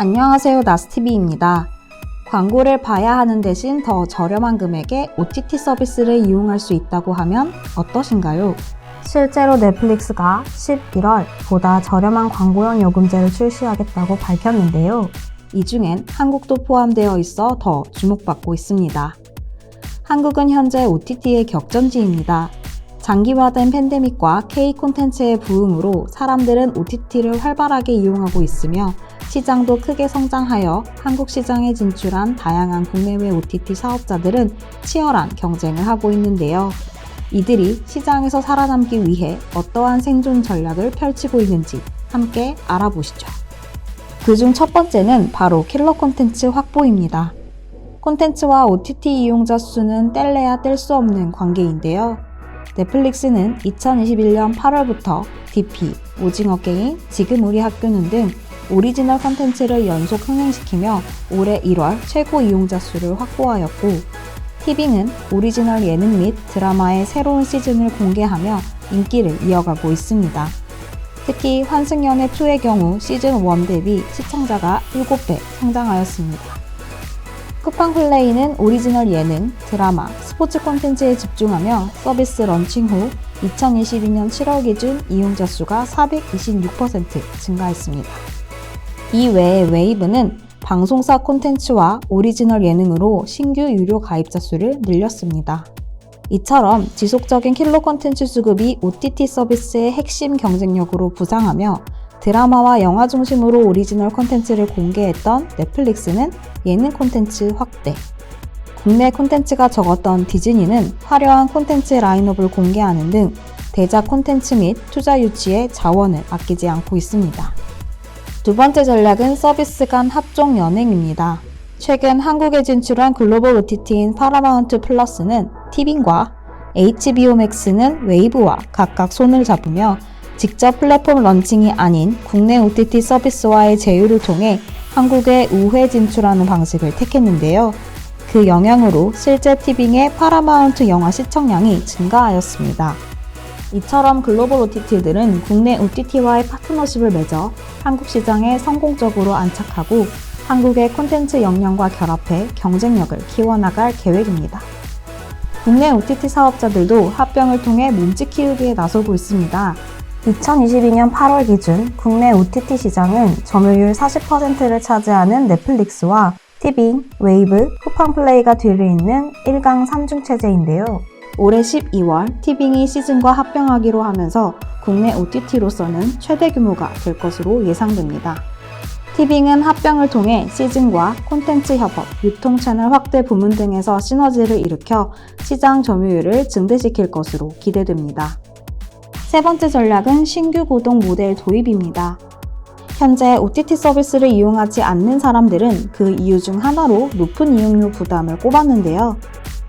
안녕하세요. 나스티비입니다. 광고를 봐야 하는 대신 더 저렴한 금액에 OTT 서비스를 이용할 수 있다고 하면 어떠신가요? 실제로 넷플릭스가 11월 보다 저렴한 광고형 요금제를 출시하겠다고 밝혔는데요. 이 중엔 한국도 포함되어 있어 더 주목받고 있습니다. 한국은 현재 OTT의 격전지입니다. 장기화된 팬데믹과 K 콘텐츠의 부흥으로 사람들은 OTT를 활발하게 이용하고 있으며 시장도 크게 성장하여 한국 시장에 진출한 다양한 국내외 OTT 사업자들은 치열한 경쟁을 하고 있는데요. 이들이 시장에서 살아남기 위해 어떠한 생존 전략을 펼치고 있는지 함께 알아보시죠. 그중 첫 번째는 바로 킬러 콘텐츠 확보입니다. 콘텐츠와 OTT 이용자 수는 뗄래야 뗄 수 없는 관계인데요. 넷플릭스는 2021년 8월부터 DP, 오징어 게임, 지금 우리 학교는 등 오리지널 콘텐츠를 연속 흥행시키며 올해 1월 최고 이용자 수를 확보하였고, TV는 오리지널 예능 및 드라마의 새로운 시즌을 공개하며 인기를 이어가고 있습니다. 특히 환승연애 2의 경우 시즌 1 대비 시청자가 7배 성장하였습니다. 쿠팡 플레이는 오리지널 예능, 드라마, 스포츠 콘텐츠에 집중하며 서비스 런칭 후 2022년 7월 기준 이용자 수가 426% 증가했습니다. 이 외에 웨이브는 방송사 콘텐츠와 오리지널 예능으로 신규 유료 가입자 수를 늘렸습니다. 이처럼 지속적인 킬러 콘텐츠 수급이 OTT 서비스의 핵심 경쟁력으로 부상하며 드라마와 영화 중심으로 오리지널 콘텐츠를 공개했던 넷플릭스는 예능 콘텐츠 확대. 국내 콘텐츠가 적었던 디즈니는 화려한 콘텐츠 라인업을 공개하는 등 대작 콘텐츠 및 투자 유치에 자원을 아끼지 않고 있습니다. 두 번째 전략은 서비스 간 합종 연행입니다. 최근 한국에 진출한 글로벌 OTT인 파라마운트 플러스는 티빙과 HBO 맥스는 웨이브와 각각 손을 잡으며 직접 플랫폼 런칭이 아닌 국내 OTT 서비스와의 제휴를 통해 한국에 우회 진출하는 방식을 택했는데요. 그 영향으로 실제 티빙의 파라마운트 영화 시청량이 증가하였습니다. 이처럼 글로벌 OTT들은 국내 OTT와의 파트너십을 맺어 한국 시장에 성공적으로 안착하고 한국의 콘텐츠 역량과 결합해 경쟁력을 키워나갈 계획입니다. 국내 OTT 사업자들도 합병을 통해 몸집 키우기에 나서고 있습니다. 2022년 8월 기준 국내 OTT 시장은 점유율 40%를 차지하는 넷플릭스와 티빙, 웨이브, 쿠팡플레이가 뒤를 잇는 1강 3중 체제인데요. 올해 12월 티빙이 시즌과 합병하기로 하면서 국내 OTT로서는 최대 규모가 될 것으로 예상됩니다. 티빙은 합병을 통해 시즌과 콘텐츠 협업, 유통 채널 확대 부문 등에서 시너지를 일으켜 시장 점유율을 증대시킬 것으로 기대됩니다. 세 번째 전략은 신규 구독 모델 도입입니다. 현재 OTT 서비스를 이용하지 않는 사람들은 그 이유 중 하나로 높은 이용료 부담을 꼽았는데요.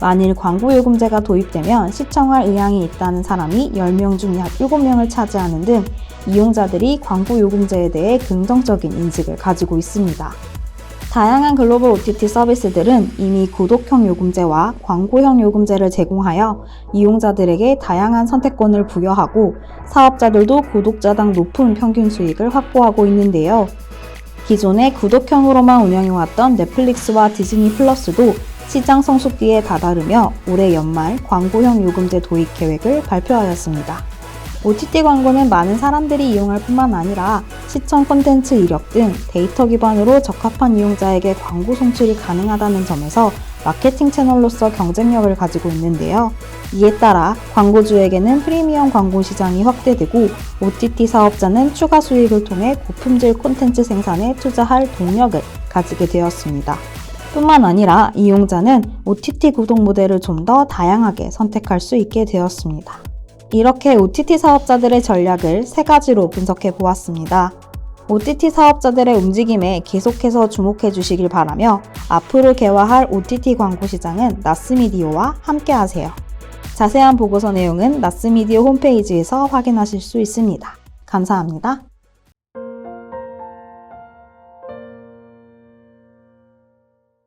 만일 광고 요금제가 도입되면 시청할 의향이 있다는 사람이 10명 중 약 7명을 차지하는 등 이용자들이 광고 요금제에 대해 긍정적인 인식을 가지고 있습니다. 다양한 글로벌 OTT 서비스들은 이미 구독형 요금제와 광고형 요금제를 제공하여 이용자들에게 다양한 선택권을 부여하고 사업자들도 구독자당 높은 평균 수익을 확보하고 있는데요. 기존에 구독형으로만 운영해왔던 넷플릭스와 디즈니 플러스도 시장 성숙기에 다다르며 올해 연말 광고형 요금제 도입 계획을 발표하였습니다. OTT 광고는 많은 사람들이 이용할 뿐만 아니라 시청 콘텐츠 이력 등 데이터 기반으로 적합한 이용자에게 광고 송출이 가능하다는 점에서 마케팅 채널로서 경쟁력을 가지고 있는데요. 이에 따라 광고주에게는 프리미엄 광고 시장이 확대되고 OTT 사업자는 추가 수익을 통해 고품질 콘텐츠 생산에 투자할 동력을 가지게 되었습니다. 뿐만 아니라 이용자는 OTT 구독 모델을 좀 더 다양하게 선택할 수 있게 되었습니다. 이렇게 OTT 사업자들의 전략을 세 가지로 분석해 보았습니다. OTT 사업자들의 움직임에 계속해서 주목해 주시길 바라며 앞으로 개화할 OTT 광고 시장은 나스미디어와 함께 하세요. 자세한 보고서 내용은 나스미디어 홈페이지에서 확인하실 수 있습니다. 감사합니다.